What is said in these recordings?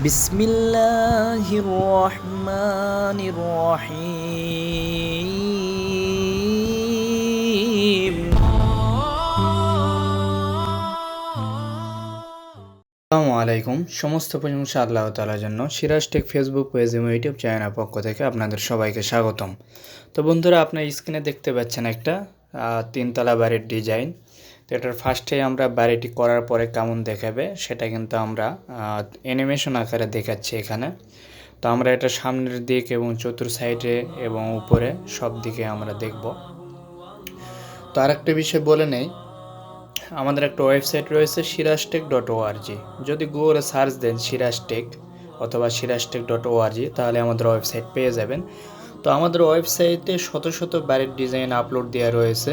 বিসমিল্লাহির রহমানির রহিম আসসালামু আলাইকুম সমস্ত প্রশংসা আল্লাহ তালার জন্য। সিরাজ টেক ফেসবুক পেজ এবং ইউটিউব চ্যানেল পক্ষ থেকে আপনাদের সবাইকে স্বাগতম। তো বন্ধুরা, আপনার স্ক্রিনে দেখতে পাচ্ছেন একটা তিনতলা বাড়ির ডিজাইন এটার ফার্স্টে আমরা বাড়িটি করার পরে কেমন দেখাবে, সেটা কিন্তু আমরা অ্যানিমেশন আকারে দেখাচ্ছি এখানে। তো আমরা এটা সামনের দিক এবং চতুর সাইডে এবং উপরে সব দিকে আমরা দেখব। তো আরেকটা বিষয় বলে নেই, আমাদের একটা ওয়েবসাইট রয়েছে সিরাজটেক ডট ওআরজি যদি গুগলে সার্চ দেন সিরাজটেক অথবা সিরাজটেক ডট ওআরজি তাহলে আমাদের ওয়েবসাইট পেয়ে যাবেন। তো আমাদের ওয়েবসাইটে শত শত বাড়ির ডিজাইন আপলোড দেওয়া রয়েছে।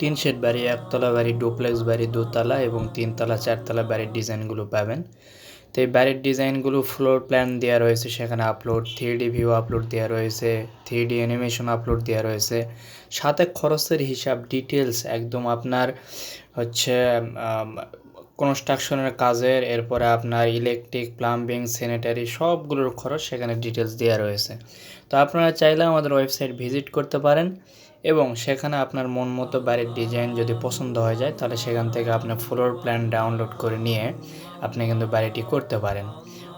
তিন শেড বাড়ি একতলা বাড়ি ডুপ্লেক্স বাড়ি দোতলা এবং তিনতলা, চারতলা বাড়ির ডিজাইনগুলো পাবেন। তো এই বাড়ির ডিজাইনগুলো ফ্লোর প্ল্যান দেওয়া রয়েছে, সেখানে আপলোড থ্রি ভিউ আপলোড দেওয়া রয়েছে থ্রি ডি অ্যানিমেশন আপলোড দেওয়া রয়েছে। সাথে খরচের হিসাব ডিটেলস একদম আপনার হচ্ছে কনস্ট্রাকশনের কাজের, এরপরে আপনার ইলেকট্রিক প্লাম্বিং স্যানিটারি সবগুলোর খরচ সেখানে ডিটেলস দেওয়া রয়েছে। তো আপনারা চাইলে আমাদের ওয়েবসাইট ভিজিট করতে পারেন। এবং সেখানে আপনার মন মতো বাড়ির ডিজাইন যদি পছন্দ হয়ে যায়, তাহলে সেখান থেকে আপনি ফ্লোর প্ল্যান ডাউনলোড করে নিয়ে আপনি কিন্তু বাড়িটি করতে পারেন।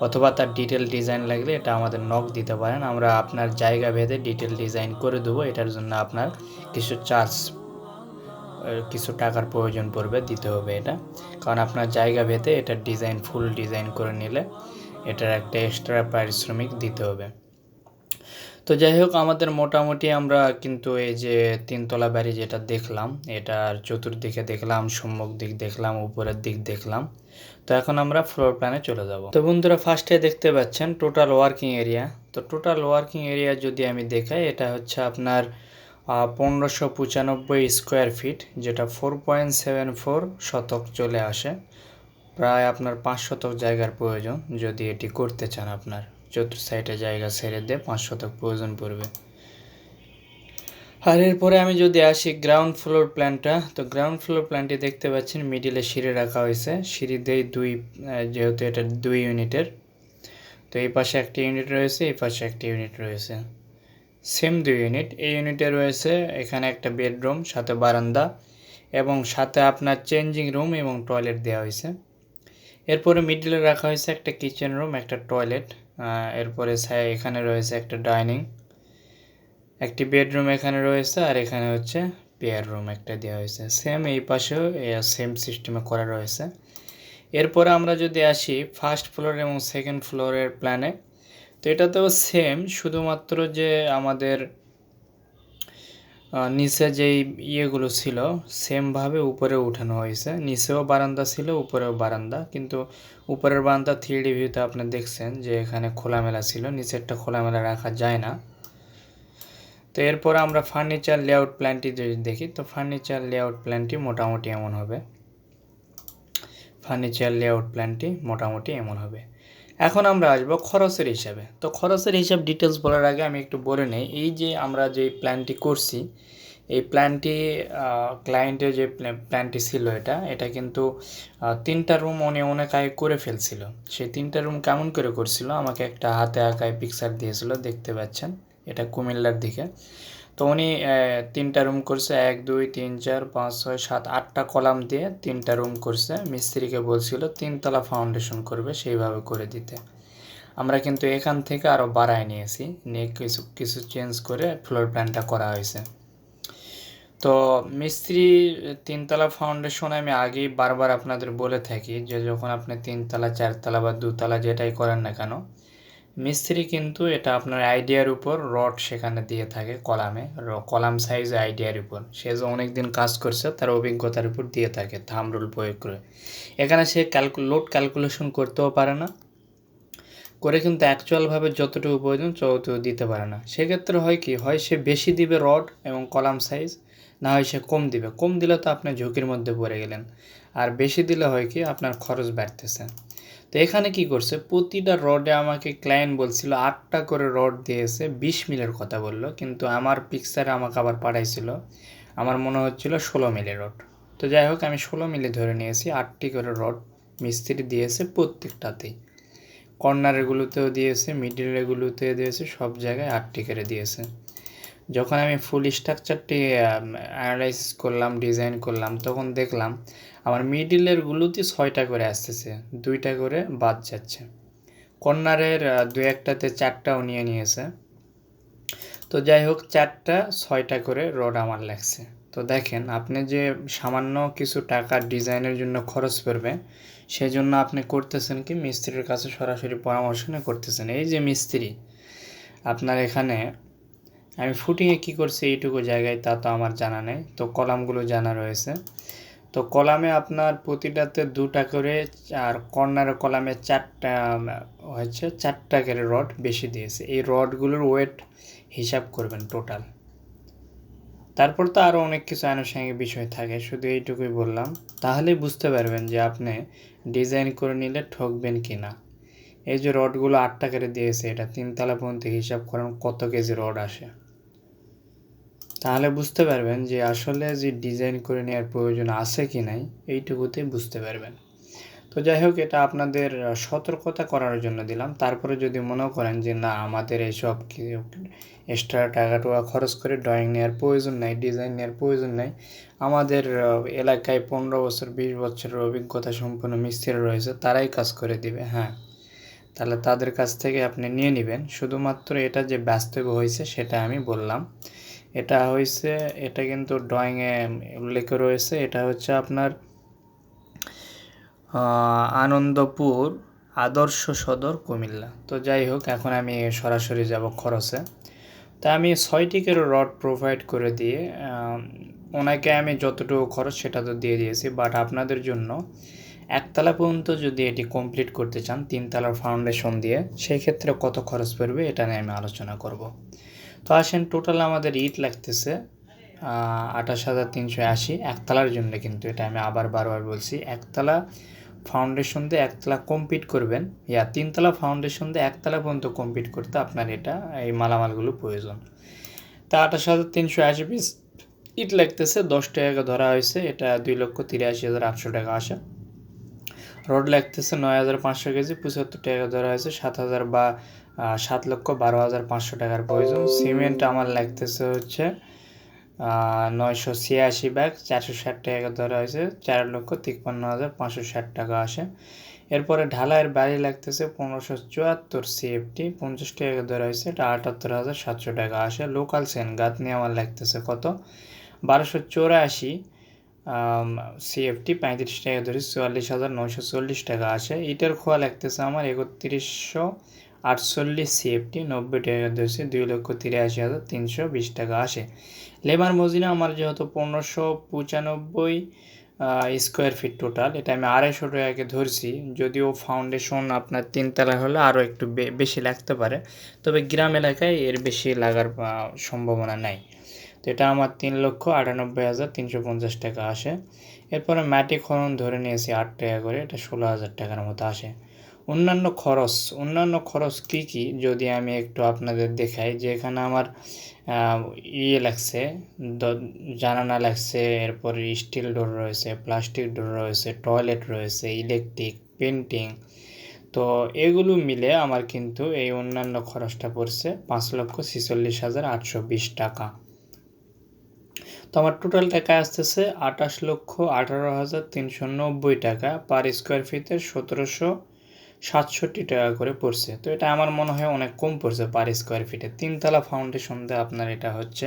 অথবা তার ডিটেল ডিজাইন লাগলে এটা আমাদের নক দিতে পারেন। আমরা আপনার জায়গা ভেদে ডিটেল ডিজাইন করে দেবো। এটার জন্য আপনার কিছু চার্জ কিছু টাকার প্রয়োজন পড়বে, দিতে হবে এটা। কারণ আপনার জায়গা ভেদে এটার ডিজাইন ফুল ডিজাইন করে নিলে এটার একটা এক্সট্রা পারিশ্রমিক দিতে হবে। তো যাই হোক, আমাদের মোটামুটি আমরা কিন্তু এই যে তিনতলা বাড়ি যেটা দেখলাম, এটার চতুর্দিকে দেখলাম, সম্মুখ দিক দেখলাম, উপরের দিক দেখলাম। তো এখন আমরা ফ্লোর প্ল্যানে চলে যাব। তো বন্ধুরা ফার্স্টে দেখতে পাচ্ছেন টোটাল ওয়ার্কিং এরিয়া তো টোটাল ওয়ার্কিং এরিয়া যদি আমি দেখাই, এটা হচ্ছে আপনার পনেরোশো পঁচানব্বই স্কোয়ার ফিট যেটা ফোর পয়েন্ট সেভেন ফোর শতক চলে আসে। প্রায় আপনার পাঁচ শতক জায়গার প্রয়োজন যদি এটি করতে চান আপনার। চতুর সাইডে জায়গা ছেড়ে দিয়ে পাঁচ শতক প্রয়োজন পড়বে। আর এরপরে আমি যদি আসি গ্রাউন্ড ফ্লোর প্ল্যানটা তো গ্রাউন্ড ফ্লোর প্ল্যানটি দেখতে পাচ্ছেন মিডিলে সিঁড়ি রাখা হয়েছে। সিঁড়ি দিয়ে দুই যেহেতু এটা দুই ইউনিটের তো এই পাশে একটি ইউনিট রয়েছে, এই পাশে একটি ইউনিট রয়েছে। সেম দুই ইউনিট এই ইউনিটে রয়েছে এখানে একটা বেডরুম সাথে বারান্দা, এবং সাথে আপনার চেঞ্জিং রুম এবং টয়লেট দেওয়া হয়েছে। এরপরে মিডলে রাখা হয়েছে একটা কিচেন রুম একটা টয়লেট এরপরে এখানে রয়েছে একটা ডাইনিং, একটি বেডরুম এখানে রয়েছে আর এখানে হচ্ছে পেয়ার রুম একটা দেওয়া হয়েছে। সেম এই পাশেও সেম সিস্টেমে করা রয়েছে। এরপরে আমরা যদি আসি ফার্স্ট ফ্লোর এবং সেকেন্ড ফ্লোরের প্ল্যানে তো এটাতেও সেম শুধুমাত্র যে আমাদের নিচে যেই ইয়েগুলো ছিল, সেমভাবে উপরে উঠানো হয়েছে। নিচেও বারান্দা ছিল, উপরেও বারান্দা। কিন্তু উপরের বারান্দা থ্রি ডি ভিউতে আপনি দেখছেন যে এখানে খোলামেলা ছিল, নিচেরটা খোলামেলা রাখা যায় না। তো এরপর আমরা ফার্নিচার লেআউট প্ল্যানটি যদি দেখি, তো ফার্নিচার লেআউট প্ল্যানটি মোটামুটি এমন হবে। ফার্নিচার লেআউট প্ল্যানটি মোটামুটি এমন হবে। এখন আমরা আসব খরচের হিসাবে। তো খরচের হিসাব ডিটেলস বলার আগে আমি একটু বলে নিই, এই যে আমরা যে প্ল্যানটি করছি, এই প্ল্যানটি ক্লায়েন্টের যে প্ল্যানটি ছিল এটা এটা কিন্তু তিনটা রুম উনি অনেক আগে করে ফেলছিল। সেই তিনটা রুম কেমন করে করছিল? আমাকে একটা হাতে আঁকায় পিকচার দিয়েছিল, দেখতে পাচ্ছেন, এটা কুমিল্লার দিকে। তো উনি তিনটা রুম করছে, এক, দুই, তিন, চার, পাঁচ, ছয়, সাত, আটটা কলাম দিয়ে তিনটা রুম করছে। মিস্ত্রিকে বলছিল, তিনতলা ফাউন্ডেশন করবে সেইভাবে করে দিতে। আমরা কিন্তু এখান থেকে আরও বাড়ায় নিয়েছি, নিয়ে কিছু কিছু চেঞ্জ করে ফ্লোর প্ল্যানটা করা হয়েছে। তো মিস্ত্রি, তিনতলা ফাউন্ডেশন আমি আগেই বারবার আপনাদের বলে থাকি যে যখন আপনি তিনতলা, চারতলা বা দুতলা যেটাই করেন না কেন মিস্ত্রি কিন্তু এটা আপনার আইডিয়ার উপর রড সেখানে দিয়ে থাকে কলামে কলাম সাইজ আইডিয়ার উপর। সে যে অনেকদিন কাজ করছে, তার অভিজ্ঞতার উপর দিয়ে থাকে থাম রুল প্রয়োগ করে। এখানে সে ক্যালকু লোড ক্যালকুলেশন করতেও পারে না। করে কিন্তু অ্যাকচুয়ালভাবে যতটুকু প্রয়োজন ততটুকু দিতে পারে না। সেক্ষেত্রে হয় কি, হয় সে বেশি দিবে রড এবং কলাম সাইজ না হয় সে কম দিবে। কম দিলে তো আপনি ঝুঁকির মধ্যে পড়ে গেলেন। আর বেশি দিলে হয় কি, আপনার খরচ বাড়তেছে। তো এখানে কি করছে? প্রতিটা রডে আমাকে ক্লায়েন্ট বলছিল, আটটা করে রড দিয়েছে, বিশ মিলের কথা বলল, কিন্তু আমার পিকচারে আমাকে আবার পাঠাইছিল। আমার মনে হচ্ছিল ষোলো মিলি রড তো যাই হোক, আমি ষোলো মিলে ধরে নিয়েছি, আটটি করে রড মিস্ত্রি দিয়েছে প্রত্যেকটাতেই কর্নারগুলোতেও দিয়েছে মিডিলেগুলোতে দিয়েছে, সব জায়গায় আটটি করে দিয়েছে। যখন আমি ফুল স্ট্রাকচারটি অ্যানালাইসিস করলাম ডিজাইন করলাম, তখন দেখলাম আমার মিডিলেরগুলোতে ছয়টা করে আসতেছে, দুইটা করে বাদ যাচ্ছে। কর্নারের দু একটাতে চারটাও নিয়ে নিয়েছে। তো যাই হোক, চারটা, ছয়টা করে রড আমার লাগছে। তো দেখেন, আপনি যে সামান্য কিছু টাকা ডিজাইনের জন্য খরচ করবে সেজন্য আপনি করতেছেন কি, মিস্ত্রির কাছে সরাসরি পরামর্শ করতেছেন। এই যে মিস্ত্রি, আপনার এখানে আমি ফুটিংয়ে কী করছি এইটুকু জায়গায় তা তো আমার জানা নেই। তো কলামগুলো জানা রয়েছে। তো কলামে আপনার প্রতিটাতে দুটা করে আর কর্নার কলামে চারটা হচ্ছে চারটা করে রড বেশি দিয়েছে। এই রডগুলোর ওয়েট হিসাব করবেন টোটাল তারপর তো আরও অনেক কিছু আনুষঙ্গিক বিষয় থাকে, শুধু এইটুকুই বললাম। তাহলেই বুঝতে পারবেন যে আপনি ডিজাইন করে নিলে ঠকবেন কি না এই যে রডগুলো আটটা করে দিয়েছে, এটা তিনতলা পর্যন্ত হিসাব করেন কত কেজি রড আসে। তাহলে বুঝতে পারবেন যে আসলে যে ডিজাইন করে নেওয়ার প্রয়োজন আছে কি নাই এইটুকুতেই বুঝতে পারবেন। তো যাই হোক, এটা আপনাদের সতর্কতা করার জন্য দিলাম। তারপরে যদি মনে করেন যে না, আমাদের এইসব এক্সট্রা টাকা টাকা খরচ করে ড্রয়িং নেওয়ার প্রয়োজন নাই ডিজাইন নেওয়ার প্রয়োজন নাই, আমাদের এলাকায় পনেরো বছর, বিশ বছরের অভিজ্ঞতা সম্পন্ন মিস্ত্রি রয়েছে, তারাই কাজ করে দিবে হ্যাঁ। তাহলে তাদের কাছ থেকে আপনি নিয়ে নেবেন। শুধুমাত্র এটা যে বাস্তব হয়েছে, সেটা আমি বললাম। এটা হয়েছে এটা কিন্তু ড্রয়িংয়ে উল্লেখ রয়েছে, এটা হচ্ছে আপনার আনন্দপুর আদর্শ সদর কুমিল্লা। তো যাই হোক, এখন আমি সরাসরি যাব খরচে। তা আমি ছয়টিকেরও রড প্রোভাইড করে দিয়ে ওনাকে আমি যতটুকু খরচ সেটা তো দিয়ে দিয়েছি বাট আপনাদের জন্য একতলা পর্যন্ত যদি এটি কমপ্লিট করতে চান, তিনতলার ফাউন্ডেশন দিয়ে সেই ক্ষেত্রে কত খরচ পড়বে এটা নিয়ে আমি আলোচনা করব। আসেন টোটাল আমাদের ইট লাগতেছে আঠাশ হাজার তিনশো আশি। একতলার জন্য কিন্তু এটা আমি আবার বারবার বলছি। একতলা ফাউন্ডেশন দিয়ে একতলা কমপ্লিট করবেন। ইয়া, তিনতলা ফাউন্ডেশন দিয়ে একতলা পর্যন্ত কমপ্লিট করতে আপনার এটা, এই মালামালগুলো প্রয়োজন। তা আঠাশ হাজার তিনশো আশি পিস ইট লাগতেছে, দশ টাকা ধরা হয়েছে। এটা দুই লক্ষ তিরাশি হাজার আটশো টাকা আসে। রড লাগতেছে নয় হাজার পাঁচশো কেজি, পঁচাত্তর টাকা ধরা হয়েছে। সাত হাজার বা সাত লক্ষ বারো হাজার পাঁচশো টাকার প্রয়োজন। সিমেন্ট আমার লাগতেছে হচ্ছে নয়শো ছিয়াশি ব্যাগ, চারশো ষাট টাকা ধরা হয়েছে, চার লক্ষ তিপ্পান্ন হাজার পাঁচশো ষাট টাকা আসে। এরপরে ঢালাইয়ের বাড়ি লাগতেছে পনেরোশো চুয়াত্তর সিএফটি পঞ্চাশ টাকা ধরা হয়েছে, এটা আটাত্তর হাজার সাতশো টাকা আসে। লোকাল সেন গাঁথনি আমার লাগতেছে কত? বারোশো চৌরাশি সিএফটি পঁয়ত্রিশ টাকা ধরে চুয়াল্লিশ হাজার নয়শো চল্লিশ টাকা আসে। ইটার খোয়া লাগতেছে আমার একত্রিশশো আটচল্লিশ সিএফটি নব্বই টাকা ধরেছে দুই লক্ষ তিরাশি হাজার তিনশো বিশ টাকা আসে। লেবার মজিনা আমার যেহেতু পনেরোশো পঁচানব্বই স্কোয়ার ফিট টোটাল এটা আমি আড়াইশো টাকাকে ধরছি। যদিও ফাউন্ডেশন আপনার তিনতলা হলে আরও একটু বেশি লাগতে পারে, তবে গ্রাম এলাকায় এর বেশি লাগার সম্ভাবনা নাই। তো এটা আমার তিন লক্ষ আটানব্বই হাজার তিনশো পঞ্চাশ টাকা আসে। এরপরে মাটি খনন ধরে নিয়েছি আট টাকা করে, এটা ষোলো হাজার টাকার মতো আসে। অন্যান্য খরচ অন্যান্য খরচ কী কী যদি আমি একটু আপনাদের দেখাই? যে এখানে আমার ইয়ে লাগছে জানানা লাগছে, এরপরে স্টিল ডোর রয়েছে প্লাস্টিক ডোর রয়েছে টয়লেট রয়েছে ইলেকট্রিক পেন্টিং তো এগুলো মিলে আমার কিন্তু এই অন্যান্য খরচটা পড়ছে পাঁচ লক্ষ ছেচল্লিশ হাজার আটশো বিশ টাকা। তো আমার টোটাল টাকা আসতেছে আঠাশ লক্ষ আঠারো হাজার তিনশো নব্বই টাকা। পার স্কোয়ার ফিতে সতেরোশো সাতষট্টি টাকা করে পড়ছে। তো এটা আমার মনে হয় অনেক কম পড়ছে পার স্কোয়ার ফিটে তিনতলা ফাউন্ডেশন দিয়ে আপনার এটা হচ্ছে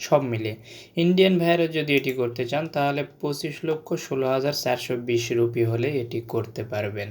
সব মিলিয়ে। ইন্ডিয়ান ভাইয়ারে যদি এটি করতে চান, তাহলে পঁচিশ লক্ষ ষোলো হাজার চারশো বিশ রুপি হলে এটি করতে পারবেন।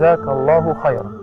جزاك الله خيرا.